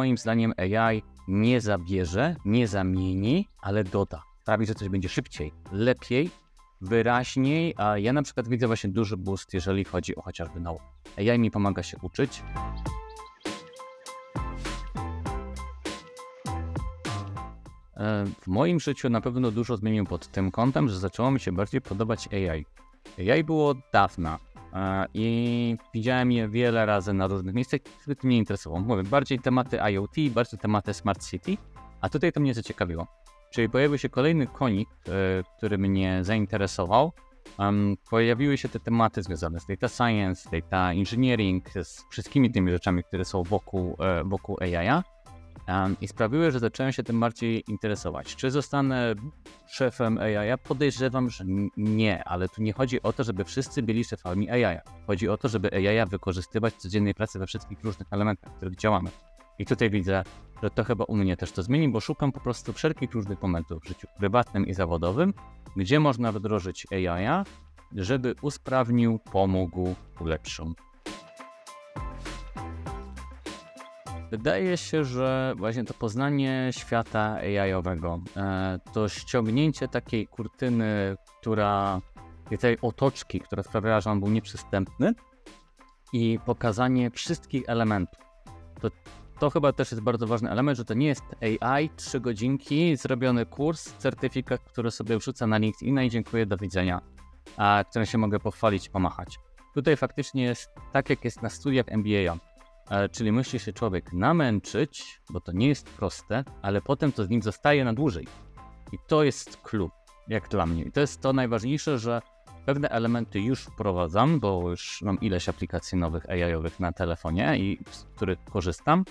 moim zdaniem AI nie zabierze, nie zamieni, ale doda. Sprawi, że coś będzie szybciej, lepiej, wyraźniej, a ja na przykład widzę właśnie duży boost, jeżeli chodzi o chociażby naukę. AI mi pomaga się uczyć. E, W moim życiu na pewno dużo zmienił pod tym kątem, że zaczęło mi się bardziej podobać AI. AI było od dawna i widziałem je wiele razy na różnych miejscach, które mnie interesowało. Mówię, bardziej tematy IoT, bardziej tematy Smart City, a tutaj to mnie zaciekawiło. Czyli pojawił się kolejny konik, e, który mnie zainteresował. Pojawiły się te tematy związane z data science, data engineering, z wszystkimi tymi rzeczami, które są wokół, e, wokół AI. Um, I sprawiły, że zacząłem się tym bardziej interesować. Czy zostanę szefem AI? Podejrzewam, że nie, ale tu nie chodzi o to, żeby wszyscy byli szefami AI. Chodzi o to, żeby AI wykorzystywać w codziennej pracy we wszystkich różnych elementach, w których działamy. I tutaj widzę, że to chyba u mnie też to zmieni, bo szukam po prostu wszelkich różnych momentów w życiu prywatnym i zawodowym, gdzie można wdrożyć AI, żeby usprawnił, pomógł, ulepszył. Wydaje się, że właśnie to poznanie świata AI-owego, e, to ściągnięcie takiej kurtyny, która, tej otoczki, która sprawiała, że on był nieprzystępny i pokazanie wszystkich elementów. To, to chyba też jest bardzo ważny element, że to nie jest AI, trzy godzinki, zrobiony kurs, certyfikat, który sobie wrzuca na LinkedIn i dziękuję, do widzenia, a którym się mogę pochwalić, pomachać. Tutaj faktycznie jest tak, jak jest na studiach MBA. Czyli musi się człowiek namęczyć, bo to nie jest proste, ale potem to z nim zostaje na dłużej. I to jest clue, jak dla mnie. I to jest to najważniejsze, że pewne elementy już wprowadzam, bo już mam ileś aplikacji nowych AI-owych na telefonie, i z których korzystam.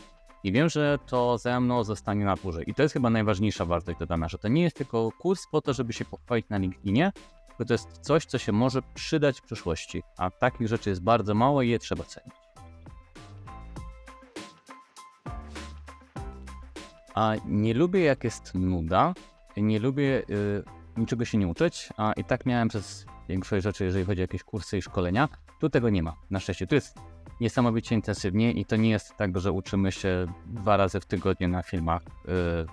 I wiem, że to ze mną zostanie na dłużej. I to jest chyba najważniejsza wartość dodana, że to nie jest tylko kurs po to, żeby się pochwalić na LinkedInie, tylko to jest coś, co się może przydać w przyszłości. A takich rzeczy jest bardzo mało i je trzeba cenić. A nie lubię, jak jest nuda. Nie lubię y, niczego się nie uczyć, a i tak miałem przez większość rzeczy, jeżeli chodzi o jakieś kursy i szkolenia. Tu tego nie ma, na szczęście. Tu jest niesamowicie intensywnie i to nie jest tak, że uczymy się dwa razy w tygodniu na filmach, y,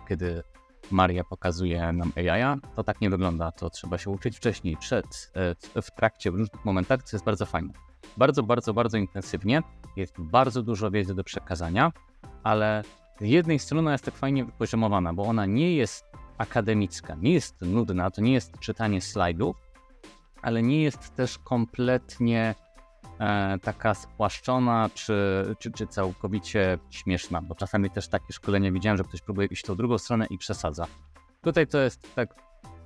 kiedy Maria pokazuje nam AI. To tak nie wygląda. To trzeba się uczyć wcześniej, przed, y, w trakcie, w różnych momentach, co jest bardzo fajne. Bardzo, bardzo, bardzo intensywnie. Jest bardzo dużo wiedzy do przekazania, ale z jednej strony jest tak fajnie wypoziomowana, bo ona nie jest akademicka, nie jest nudna, to nie jest czytanie slajdów, ale nie jest też kompletnie e, taka spłaszczona czy, czy, czy całkowicie śmieszna, bo czasami też takie szkolenia widziałem, że ktoś próbuje iść tą drugą stronę i przesadza. Tutaj to jest tak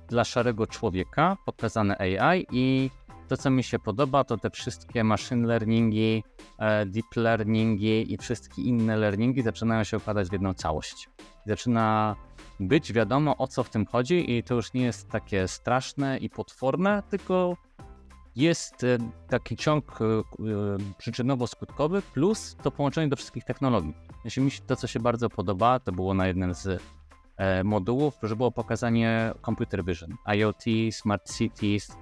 dla szarego człowieka pokazane AI i to, co mi się podoba, to te wszystkie machine learningi, e, deep learningi i wszystkie inne learningi zaczynają się układać w jedną całość. Zaczyna być wiadomo o co w tym chodzi i to już nie jest takie straszne i potworne, tylko jest e, taki ciąg e, przyczynowo-skutkowy plus to połączenie do wszystkich technologii. Jeśli mi się to, co się bardzo podoba, to było na jednym z modułów, że było pokazanie computer vision, IoT, smart cities,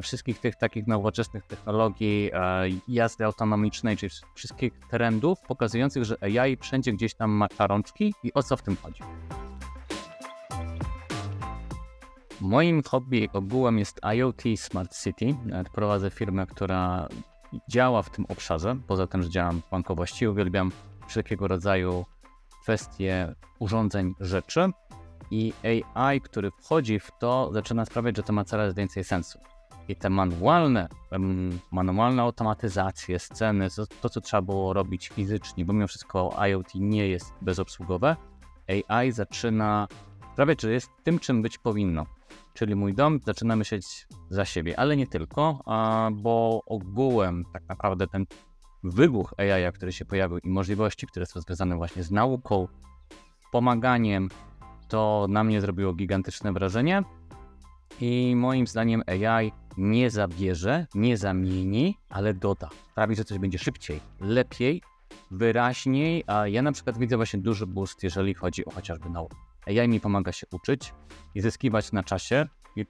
wszystkich tych takich nowoczesnych technologii, e, jazdy autonomicznej, czyli wszystkich trendów pokazujących, że AI wszędzie gdzieś tam ma rączki i o co w tym chodzi. Moim hobby ogółem jest IoT Smart City. Nawet Prowadzę firmę, która działa w tym obszarze. Poza tym, że działam w bankowości, uwielbiam wszelkiego rodzaju kwestie urządzeń, rzeczy. I AI, który wchodzi w to, zaczyna sprawiać, że to ma coraz więcej sensu. I te manualne, manualne automatyzacje, sceny, to, co trzeba było robić fizycznie, bo mimo wszystko IoT nie jest bezobsługowe, AI zaczyna sprawiać, że jest tym, czym być powinno. Czyli mój dom zaczyna myśleć za siebie, ale nie tylko, bo ogółem tak naprawdę ten wybuch AI, który się pojawił i możliwości, które są związane właśnie z nauką, pomaganiem, to na mnie zrobiło gigantyczne wrażenie. I moim zdaniem AI nie zabierze, nie zamieni, ale doda. Sprawi, że coś będzie szybciej, lepiej, wyraźniej, a ja na przykład widzę właśnie duży boost, jeżeli chodzi o chociażby naukę. AI mi pomaga się uczyć i zyskiwać na czasie,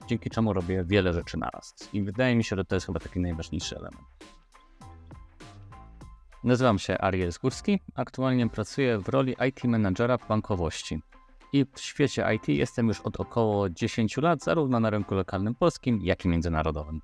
dzięki czemu robię wiele rzeczy naraz. I wydaje mi się, że to jest chyba taki najważniejszy element. Nazywam się Ariel Skórski. Aktualnie pracuję w roli IT menadżera w bankowości. I w świecie IT jestem już od około 10 lat, zarówno na rynku lokalnym polskim, jak i międzynarodowym.